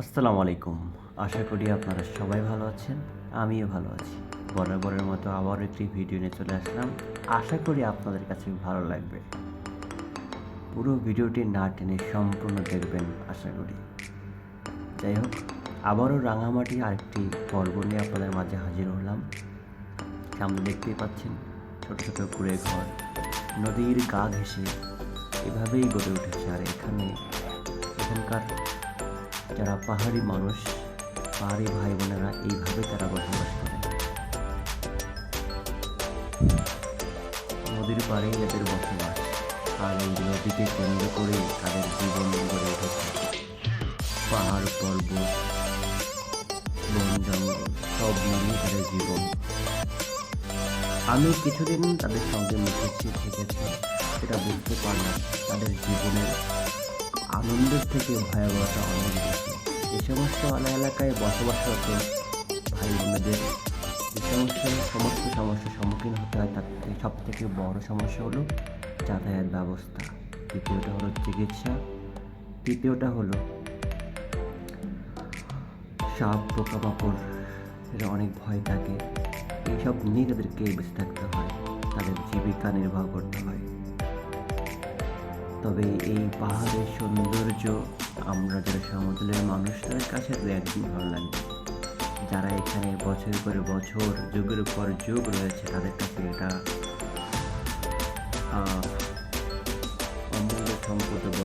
আসসালামু আলাইকুম। আশা করি আপনারা সবাই ভালো আছেন, আমিও ভালো আছি। বরাবরের মতো আবার একটি ভিডিও নিয়ে চলে আসলাম। আশা করি আপনাদের কাছে ভালো লাগবে। পুরো ভিডিওটি না টেনে সম্পূর্ণ দেখবেন, আশা করি। যাই হোক, আবারও রাঙামাটি আরেকটি পর্ব নিয়ে আপনাদের মাঝে হাজির হলাম। সামনে দেখতেই পাচ্ছেন, ছোট ছোট কুড়ে ঘর, নদীর গা ঘেঁষে এভাবেই গড়ে উঠেছে। আর এখানে এখানকার যারা পাহাড়ি মানুষ, পাহাড়ি ভাই বোনেরা এইভাবে তারা বসবাস করে। নদীর পাড়েই এদের বসবাস। আর এই নদীকে কেন্দ্র করে তাদের জীবন গড়ে উঠেছে। পাহাড়, পর্বত, বন, জঙ্গল, সব মিলিয়ে তাদের জীবন। আমি কিছুদিন তাদের সঙ্গে মিশেছি থেকেছি। সেটা বুঝতে পারলাম তাদের জীবনের আনন্দের থেকে ভয়াবহতা অনেক বেশি। যে সমস্ত এলাকায় বসবাসরত ভাই বোনেদের যে সমস্ত সমস্ত সমস্যার সম্মুখীন হতে হয় তার থেকে সব থেকে বড় সমস্যা হলো যাতায়াত ব্যবস্থা। দ্বিতীয়টা হলো চিকিৎসা। তৃতীয়টা হলো সাপ, পোকামাকড়, এর অনেক ভয় থাকে। এইসব নিয়ে তাদেরকে বেঁচে থাকতে হয়। তাদের জীবিকা নির্বাহ করতে হয়। তবে এই পাহাড়ের সৌন্দর্য আমরা যারা সমতলের মানুষ তাদের কাছে দু একদিন ভালো লাগে। যারা এখানে বছর পরে বছর, যুগের পর যুগ রয়েছে, তাদের কাছে এটা অমূল্য সম্পদ